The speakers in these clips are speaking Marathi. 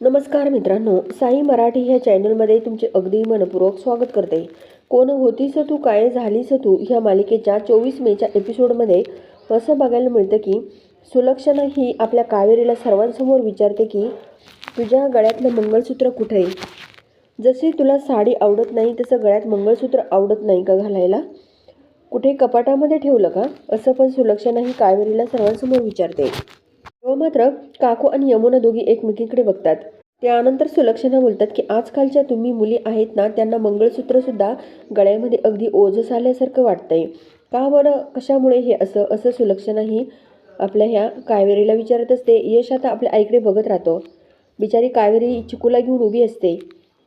नमस्कार मित्रांनो साई मराठी ह्या चॅनलमध्ये तुमचे अगदी मनपूर्वक स्वागत करते. कोण होतीस तू काय झालीस तू ह्या मालिकेच्या चोवीस मेच्या एपिसोडमध्ये असं बघायला मिळतं की सुलक्षणा ही आपल्या कावेरीला सर्वांसमोर विचारते की तुझ्या गळ्यातलं मंगळसूत्र कुठे आहे? जसे तुला साडी आवडत नाही तसं गळ्यात मंगळसूत्र आवडत नाही का घालायला? कुठे कपाटामध्ये ठेवलं का? असं पण सुलक्षणा ही कावेरीला सर्वांसमोर विचारते. मात्र काकू आणि यमुना दोघी एकमेकींकडे बघतात. त्यानंतर सुलक्षणा बोलतात की आजकालच्या तुम्ही मुली आहेत ना त्यांना मंगळसूत्रसुद्धा गळ्यामध्ये अगदी ओझस आल्यासारखं वाटतंय. का बरं? कशामुळे हे असं असं सुलक्षणा ही आपल्या ह्या कावेरीला विचारत असते. यश आता आपल्या आईकडे बघत राहतो. बिचारी कावेरी चिकूला घेऊन उभी असते.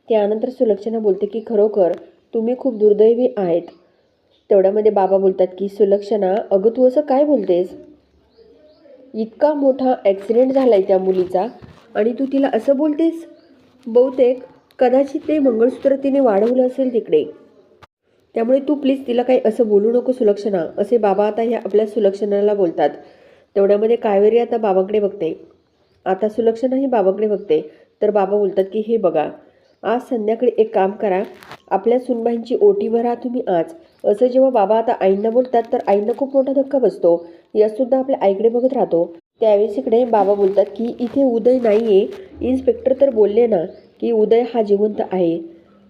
त्यानंतर सुलक्षणा बोलते की खरोखर तुम्ही खूप दुर्दैवी आहेत. तेवढ्यामध्ये बाबा बोलतात की सुलक्षणा अगं तू असं काय बोलतेस? इतका मोठा ॲक्सिडेंट झाला आहे त्या मुलीचा. आणि तू तिला असं बोलतेस? बहुतेक कदाचित ते मंगळसूत्र तिने वाढवलं असेल तिकडे. त्यामुळे तू प्लीज तिला काही असं बोलू नको सुलक्षणा. असे बाबा आता ह्या आपल्या सुलक्षणाला बोलतात. तेवढ्यामध्ये कावेरी आता बाबांकडे बघते. आता सुलक्षणाही बाबांकडे बघते. तर बाबा बोलतात की हे बघा आज संध्याकाळी एक काम करा. आपल्या सुनबाईंची ओटी भरा तुम्ही आज. असं जेव्हा बाबा आता आईंना बोलतात तर आईंना खूप मोठा धक्का बसतो. यशसुद्धा आपल्या आईकडे बघत राहतो. त्यावेळेस इकडे बाबा बोलतात की इथे उदय नाही आहे इन्स्पेक्टर तर बोलले ना की उदय हा जिवंत आहे.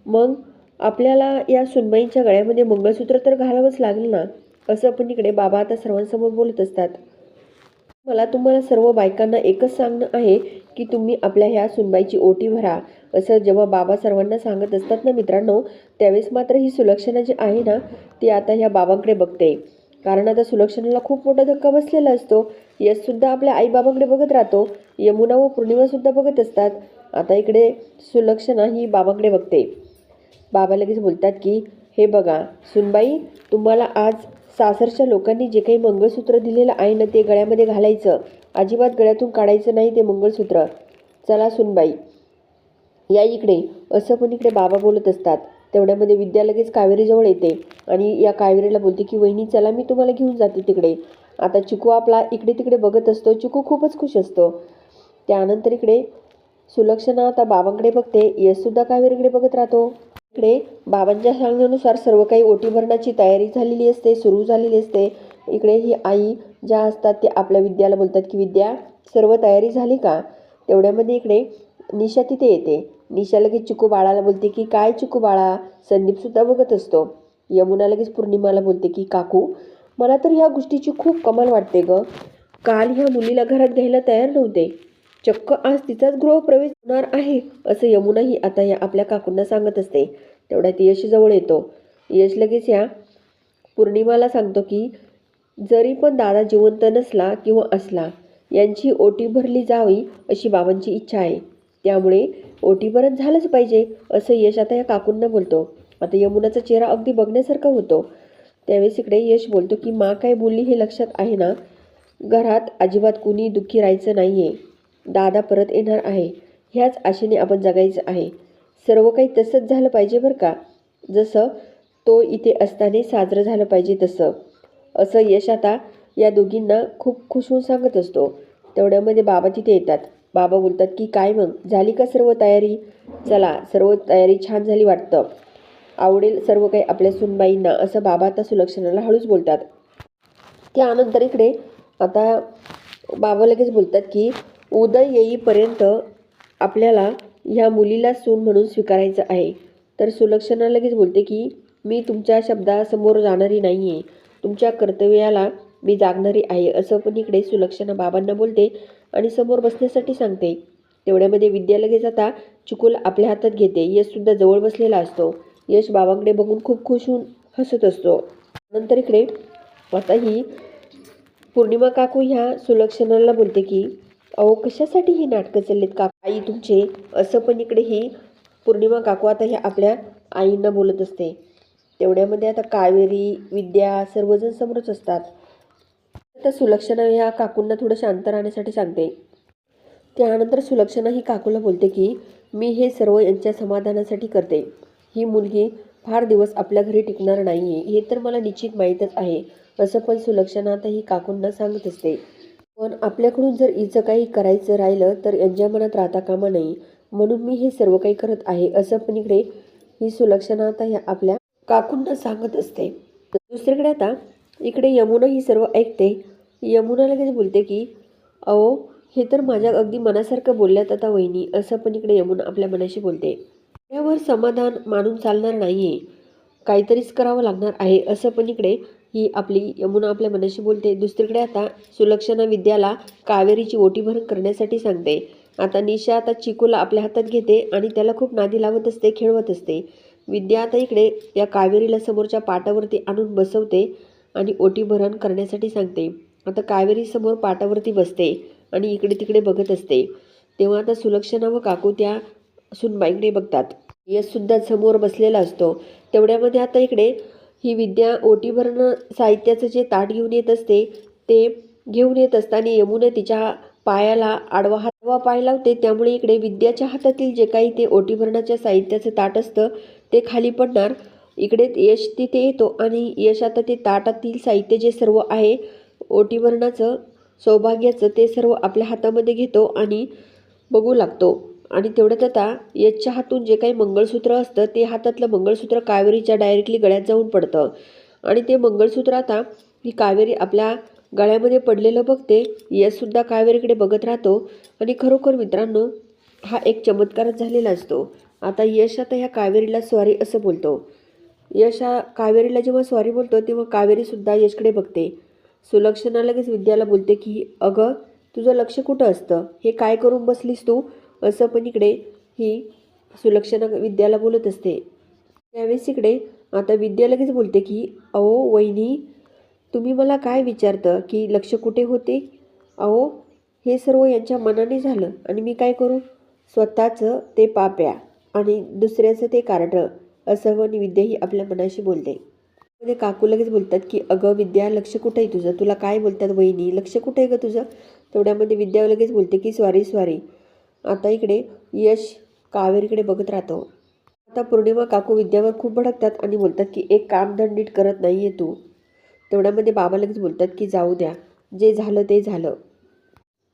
मग आपल्याला या सुनबाईंच्या गळ्यामध्ये मंगळसूत्र तर घालावंच लागेल ना? असं पण इकडे बाबा आता सर्वांसमोर बोलत असतात. मला तुम्हाला सर्व बायकांना एकच सांगणं आहे की तुम्ही आपल्या ह्या सुनबाईची ओटी भरा. असं जेव्हा बाबा सर्वांना सांगत असतात ना मित्रांनो त्यावेळेस मात्र ही सुलक्षणा जी आहे ना ती आता ह्या बाबांकडे बघते. कारण आता सुलक्षणाला खूप मोठा धक्का बसलेला असतो. यशसुद्धा आपल्या आईबाबांकडे बघत राहतो. यमुना व पौर्णिमासुद्धा बघत असतात. आता इकडे सुलक्षणा ही बाबांकडे बघते. बाबा लगेच बोलतात की हे बघा सुनबाई तुम्हाला आज सासरच्या लोकांनी जे काही मंगळसूत्र दिलेलं आहे ना ते गळ्यामध्ये घालायचं. अजिबात गळ्यातून काढायचं नाही ते मंगळसूत्र. चला सुनबाई. या इकडे. असं पण इकडे बाबा बोलत असतात. तेवढ्यामध्ये विद्या लगेच कावेरीजवळ येते आणि या कावेरीला बोलते की वहिनी चला मी तुम्हाला घेऊन जाते तिकडे. आता चिकू आपला इकडे तिकडे बघत असतो. चिकू खूपच खुश असतो. त्यानंतर इकडे सुलक्षणा आता बाबांकडे बघते. यशसुद्धा कावेरीकडे बघत राहतो. इकडे बाबांच्या सांगण्यानुसार सर्व काही ओटी भरण्याची तयारी झालेली असते सुरू झालेली असते. इकडे ही आई ज्या असतात ते आपल्या विद्याला बोलतात की विद्या सर्व तयारी झाली का? तेवढ्यामध्ये इकडे निशा तिथे येते. निशा लगेच चिकू बाळाला बोलते की काय चिकू बाळा? संदीपसुद्धा बघत असतो. यमुना लगेच पौर्णिमाला बोलते की काकू मला तर ह्या गोष्टीची खूप कमाल वाटते ग. काल ह्या मुलीला घरात घ्यायला तयार नव्हते. चक्क आज तिचाच गृहप्रवेश होणार आहे असं यमुनाही आता या आपल्या काकूंना सांगत असते. तेवढ्यात यश जवळ येतो. यश लगेच या पौर्णिमाला सांगतो की जरी पण दादा जिवंत नसला किंवा असला यांची ओटी भरली जावी अशी बाबांची इच्छा आहे. त्यामुळे ओटी भरत झालंच पाहिजे असं यश आता या काकूंना बोलतो. आता यमुनाचा चेहरा अगदी बघण्यासारखा होतो. त्यावेळेस इकडे यश बोलतो की मा काय बोलली हे लक्षात आहे ना? घरात अजिबात कुणी दुःखी राहायचं नाही आहे दादा परत येणार आहे. ह्याच आशेने आपण जगायचं आहे. सर्व काही तसंच झालं पाहिजे बरं का? जसं तो इथे असताना साजरं झालं पाहिजे तसं. असं यश आता या दोघींना खूप खुश होऊन सांगत असतो. तेवढ्यामध्ये बाबा तिथे येतात. बाबा बोलतात की काय मग? झाली का सर्व तयारी? चला सर्व तयारी छान झाली वाटतं. आवडेल सर्व काही आपल्या सुनबाईंना असं बाबा आता सुलक्षणाला हळूच बोलतात. त्यानंतर इकडे आता बाबा लगेच बोलतात की उदय येईपर्यंत आपल्याला ह्या मुलीला सून म्हणून स्वीकारायचं आहे. तर सुलक्षणा लगेच बोलते की मी तुमच्या शब्दासमोर जाणारी नाही आहे तुमच्या कर्तव्याला मी जागणारी आहे. असं पण इकडे सुलक्षणा बाबांना बोलते आणि समोर बसण्यासाठी सांगते. तेवढ्यामध्ये विद्या लगेच आता चिकूल आपल्या हातात घेते. यशसुद्धा जवळ बसलेला असतो. यश बाबांकडे बघून खूप खुश होऊन हसत असतो. नंतर इकडे आता ही पौर्णिमा काकू ह्या सुलक्षणाला बोलते की अहो कशासाठी ही नाटकं चाललीत का? आई तुमचे असं पण इकडे ही पौर्णिमा काकू आता ह्या आपल्या आईंना बोलत असते. तेवढ्यामध्ये आता कावेरी विद्या सर्वजण समोरच असतात. आता सुलक्षणा ह्या काकूंना थोडं शांत राहण्यासाठी सांगते. त्यानंतर सुलक्षणा ही काकूला बोलते की मी हे सर्व यांच्या समाधानासाठी करते. ही मुलगी फार दिवस आपल्या घरी टिकणार नाही आहे हे तर मला निश्चित माहीतच आहे. असं पण सुलक्षणा आता ही काकूंना सांगत असते. पण आपल्याकडून जर हिचं काही करायचं राहिलं तर यांच्या मनात राहता कामा नाही म्हणून मी हे सर्व काही करत आहे असं पण इकडे ही सुलक्षणा आता ह्या आपल्या काकूंना सांगत असते. दुसरीकडे आता इकडे यमुना ही सर्व ऐकते. यमुना लगेच बोलते की अहो हे तर माझ्या अगदी मनासारखं बोलल्यात आता वहिनी असं पण इकडे यमुना आपल्या मनाशी बोलते. यावर समाधान मानून चालणार नाही आहे काहीतरीच करावं लागणार आहे असं पण इकडे ही आपली यमुना आपल्या मनाशी बोलते. दुसरीकडे आता सुलक्षणा विद्याला कावेरीची ओटी भरण करण्यासाठी सांगते. आता निशा आता चिकूला आपल्या हातात घेते आणि त्याला खूप नादी लावत असते खेळवत असते. विद्या आता इकडे या कावेरीला समोरच्या पाटावरती आणून बसवते आणि ओटी भरण करण्यासाठी सांगते. आता कावेरी समोर पाटावरती बसते आणि इकडे तिकडे बघत असते. तेव्हा आता सुलक्षणा व काकू त्या सुनबाईकडे बघतात. यशसुद्धा समोर बसलेला असतो. तेवढ्यामध्ये आता इकडे ही विद्या ओटीभरणं साहित्याचं जे ताट घेऊन येत असते ते घेऊन येत असताना यमुना तिच्या पायाला आडवा हातवा पाय लावते. त्यामुळे इकडे विद्याच्या हातातील जे काही ते ओटीभरणाच्या साहित्याचं ताट असतं ते खाली पडणार. इकडे यश तिथे येतो आणि यश आता ते ताटातील साहित्य जे सर्व आहे ओटीभरणाचं सौभाग्याचं ते सर्व आपल्या हातामध्ये घेतो आणि बघू लागतो. आणि तेवढ्यात आता यशच्या हातून जे काही मंगळसूत्र असतं ते हातातलं मंगळसूत्र कावेरीच्या डायरेक्टली गळ्यात जाऊन पडतं. आणि ते मंगळसूत्र आता ही कावेरी आपल्या गळ्यामध्ये पडलेलं बघते यशसुद्धा कावेरीकडे बघत राहतो. आणि खरोखर मित्रांनो हा एक चमत्कारच झालेला असतो. आता यश आता ह्या कावेरीला स्वारी असं बोलतो. यश हा कावेरीला जेव्हा स्वारी बोलतो तेव्हा कावेरीसुद्धा यशकडे बघते. सुलक्षणा लगेच विद्याला बोलते की अगं तुझं लक्ष कुठं असतं? हे काय करून बसलीस तू? असं पण इकडे ही सुलक्षणा विद्याला बोलत असते. त्यावेळेस इकडे आता विद्या लगेच बोलते की अहो वहिनी तुम्ही मला काय विचारतं की लक्ष कुठे होते? अहो हे सर्व यांच्या मनाने झालं आणि मी काय करू? स्वतःचं ते पाप्या आणि दुसऱ्याचं ते कार्ड असं व विद्या ही आपल्या मनाशी बोलते. मध्ये काकू लगेच बोलतात की अगं विद्या लक्ष कुठे आहे तुझं? तुला काय बोलतात वहिनी? लक्ष कुठे आहे गं तुझं? तेवढ्यामध्ये विद्या लगेच बोलते की स्वारी स्वारी आता इकडे यश कावेरीकडे बघत राहतो. आता पौर्णिमा काकू विद्यावर खूप भडकतात आणि बोलतात की एक काम धड नीट करत नाही आहे तू. तेवढ्यामध्ये बाबा लगेच बोलतात की जाऊ द्या. जे झालं ते झालं.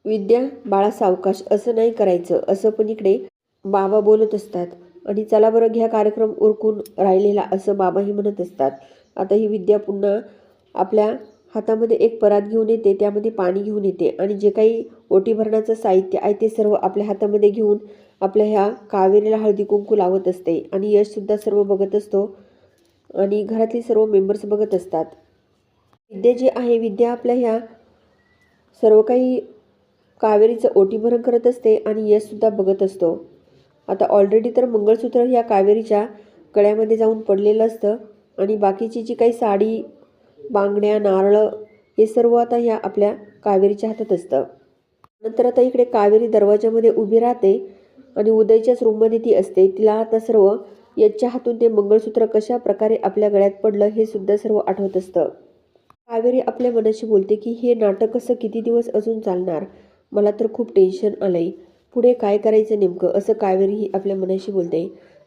विद्या बाळा सावकाश असं नाही करायचं. असं पण इकडे बाबा बोलत असतात. आणि चला बरं घ्या कार्यक्रम उरकून राहिलेला असं बाबाही म्हणत असतात. आता ही विद्या पुन्हा आपल्या हातामध्ये एक परात घेऊन येते त्यामध्ये पाणी घेऊन येते आणि जे काही ओटी भरण्याचं साहित्य आहे ते सर्व आपल्या हातामध्ये घेऊन आपल्या ह्या कावेरीला हळदी कुंकू लावत असते आणि यशसुद्धा सर्व बघत असतो आणि घरातली सर्व मेंबर्स बघत असतात. विद्या जी आहे विद्या आपल्या ह्या सर्व काही कावेरीचं ओटीभरण करत असते आणि यशसुद्धा बघत असतो. आता ऑलरेडी तर मंगळसूत्र ह्या कावेरीच्या कळ्यामध्ये जाऊन पडलेलं असतं आणि बाकीची जी काही साडी बांगड्या नारळं हे सर्व आता ह्या आपल्या कावेरीच्या हातात असतं. नंतर आता इकडे कावेरी दरवाजामध्ये उभी राहते आणि उदयच्याच रूममध्ये ती असते. तिला आता सर्व याच्या हातून ते मंगळसूत्र कशा प्रकारे आपल्या गळ्यात पडलं हे सुद्धा सर्व आठवत असतं. कावेरी आपल्या मनाशी बोलते की हे नाटक असं किती दिवस अजून चालणार? मला तर खूप टेन्शन आलंय. पुढे काय करायचं नेमकं? असं कावेरी ही आपल्या मनाशी बोलते.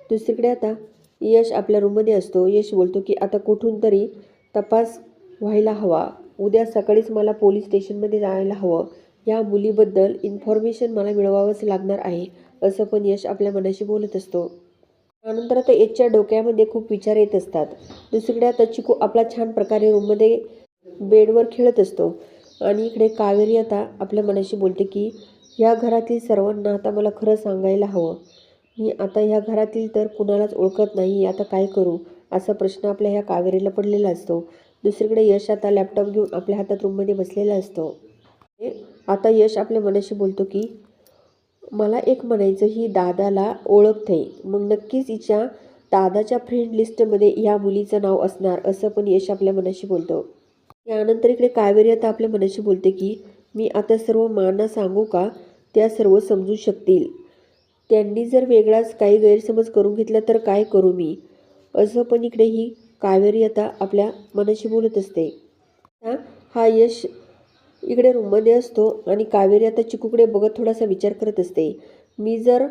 दुसरीकडे आता यश आपल्या रूममध्ये असतो. यश बोलतो की आता कुठून तरी तपास व्हायला हवा. उद्या सकाळीच मला पोलीस स्टेशनमध्ये जायला हवं. या मुलीबद्दल इन्फॉर्मेशन मला मिळवावंच लागणार आहे असं पण यश आपल्या मनाशी बोलत असतो. त्यानंतर आता यशच्या डोक्यामध्ये खूप विचार येत असतात. दुसरीकडे आता चिकू आपला छान प्रकारे रूममध्ये बेडवर खेळत असतो. आणि इकडे कावेरी आता आपल्या मनाशी बोलते की या घरातील सर्वांना आता मला खरं सांगायला हवं. मी आता ह्या घरातील तर कुणालाच ओळखत नाही आता काय करू? असा प्रश्न आपल्या ह्या कावेरीला पडलेला असतो. दुसरीकडे यश आता लॅपटॉप घेऊन आपल्या हातात रूममध्ये बसलेला असतो. हे आता यश आपल्या मनाशी बोलतो की मला एक म्हणायचं ही दादाला ओळखते मग नक्कीच हिच्या दादाच्या फ्रेंड लिस्टमध्ये ह्या मुलीचं नाव असणार असं पण यश आपल्या मनाशी बोलतो. त्यानंतर इकडे कावेरी आता आपल्या मनाशी बोलते की मी आता सर्व माना सांगू का? त्या सर्व समजू शकतील. त्यांनी जर वेगळाच काही गैरसमज करून घेतला तर काय करू मी? असं पण इकडे ही कावेरी आता आपल्या मनाशी बोलत असते. हा यश इकडे रूममध्ये असतो आणि कावेरी आता चिकूकडे बघत थोडासा विचार करत असते. मी जर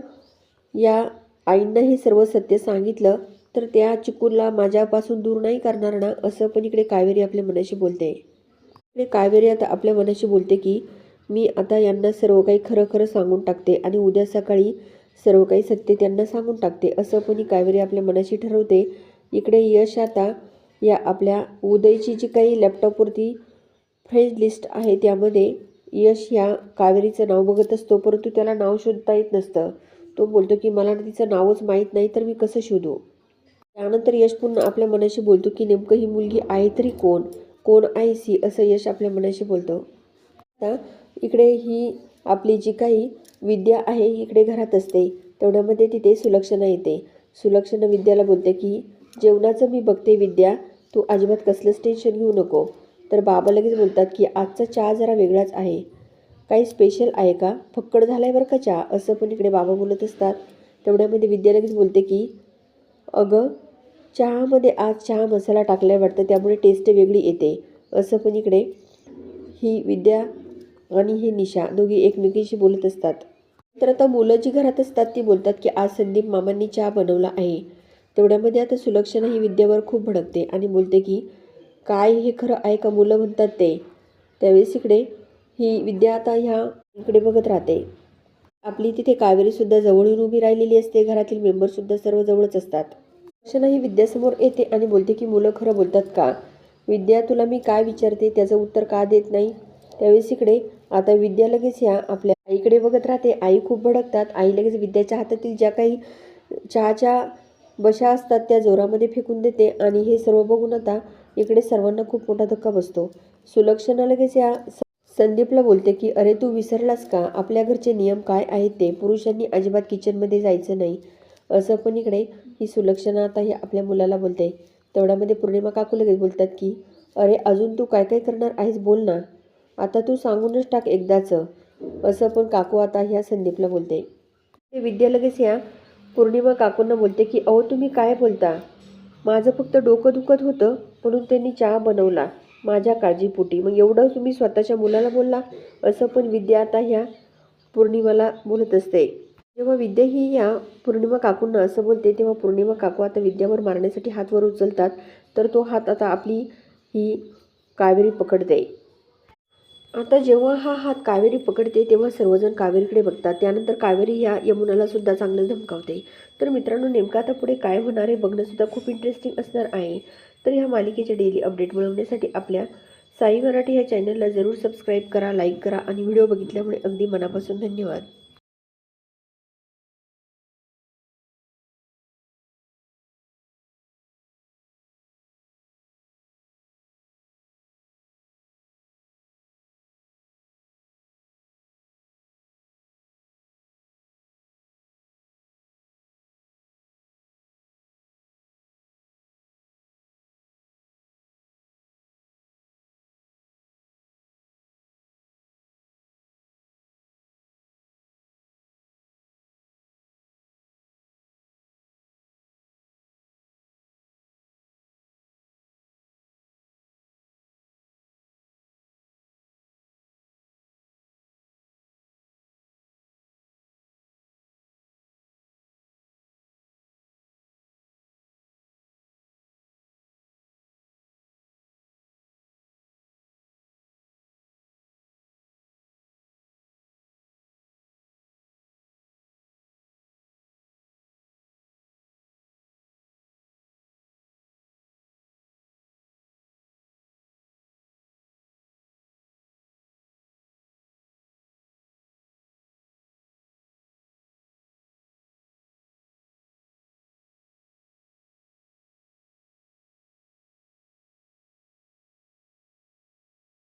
या आईंना हे सर्व सत्य सांगितलं तर त्या चिकूला माझ्यापासून दूर नाही करणार ना असं पण इकडे कावेरी आपल्या मनाशी बोलते. इकडे कावेरी आता आपल्या मनाशी बोलते की मी आता यांना सर्व काही खरं खरं सांगून टाकते आणि उद्या सकाळी सर्व काही सत्य त्यांना सांगून टाकते असं पण ही कावेरी आपल्या मनाशी ठरवते. इकडे यश आता या आपल्या उदयची जी काही लॅपटॉपवरती फ्रेंड लिस्ट आहे त्यामध्ये यश ह्या कावेरीचं नाव बघत असतो परंतु त्याला नाव शोधता येत नसतं. तो बोलतो की मला तिचं नावच माहीत नाही तर मी कसं शोधू? त्यानंतर यश पुन्हा आपल्या मनाशी बोलतो की नेमकं ही मुलगी आहे तरी कोण? कोण आहे सी? असं यश आपल्या मनाशी बोलतो. आता इकडे ही आपली जी काही विद्या आहे ही इकडे घरात असते. तेवढ्यामध्ये तिथे सुलक्षणा येते. सुलक्षणा विद्याला बोलते की जेवणाचं मी बघते विद्या. तू अजिबात कसलंच टेन्शन घेऊ नको. तर बाबा लगेच बोलतात की आजचा चहा जरा वेगळाच आहे. काही स्पेशल आहे का? फक्कड झालाय बरं का चहा? असं पण इकडे बाबा बोलत असतात. तेवढ्यामध्ये विद्या लगेच बोलते की अगं चहामध्ये आज चहा मसाला टाकल्या वाटतं त्यामुळे टेस्ट वेगळी येते. असं पण इकडे ही विद्या आणि ही निशा दोघी एकमेकींशी बोलत असतात. तर आता मुलं जी घरात असतात ती बोलतात की आज संदीप मामांनी चहा बनवला आहे. तेवढ्यामध्ये आता सुलक्षणा ही विद्यावर खूप भडकते आणि बोलते की काय हे खरं आहे का मुलं म्हणतात ते? त्यावेळेस इकडे ही विद्या आता ह्या इकडे बघत राहते. आपली तिथे कावेरीसुद्धा जवळ येऊन उभी राहिलेली असते. घरातील मेंबरसुद्धा सर्व जवळच असतात. सुलक्षणा ही विद्यासमोर येते आणि बोलते की मुलं खरं बोलतात का? विद्या तुला मी काय विचारते? त्याचं उत्तर का देत नाही? त्यावेळेस इकडे आता विद्या लगेच ह्या आपल्या आईकडे बघत राहते. आई खूप भडकतात. आई लगेच विद्याच्या हातातील ज्या काही चहाच्या बशा असतात त्या जोरामध्ये फेकून देते आणि हे सर्व बघून आता इकडे सर्वांना खूप मोठा धक्का बसतो. सुलक्षणा लगेच या संदीपला बोलते की अरे तू विसरलास का? आपल्या घरचे नियम काय आहेत ते? पुरुषांनी अजिबात किचनमध्ये जायचं नाही. असं पण इकडे ही सुलक्षणा आता ही आपल्या मुलाला बोलते. तेवढ्यामध्ये पौर्णिमा काकू लगेच बोलतात की अरे अजून तू काय काय करणार आहेस बोल ना. आता तू सांगूनच टाक एकदाचं. असं पण काकू आता ह्या संदीपला बोलते. ते विद्या लगेच या पौर्णिमा काकूंना बोलते की अहो तुम्ही काय बोलता? माझं फक्त डोकं दुखत होतं म्हणून त्यांनी चहा बनवला. माझ्या काळजीपोटी. मग एवढं तुम्ही स्वतःच्या मुलाला बोलला? असं पण विद्या आता ह्या पौर्णिमाला बोलत असते. जेव्हा विद्या ही या पौर्णिमा काकूंना असं बोलते तेव्हा पौर्णिमा काकू आता विद्यावर मारण्यासाठी हातवर उचलतात. तर तो हात आता आपली ही कावेरी पकडते. आता जेव्हा हा हात कावेरी पकडते तेव्हा सर्वजण कावेरीकडे बघतात. त्यानंतर कावेरी ह्या यमुनाला सुद्धा चांगलं धमकावते. तर मित्रांनो नेमकं आता पुढे काय होणार आहे बघणंसुद्धा खूप इंटरेस्टिंग असणार आहे. तर ह्या मालिकेचे डेली अपडेट मिळवण्यासाठी आपल्या साई मराठी ह्या चॅनलला जरूर सबस्क्राईब करा लाईक करा आणि व्हिडिओ बघितल्यामुळे अगदी मनापासून धन्यवाद.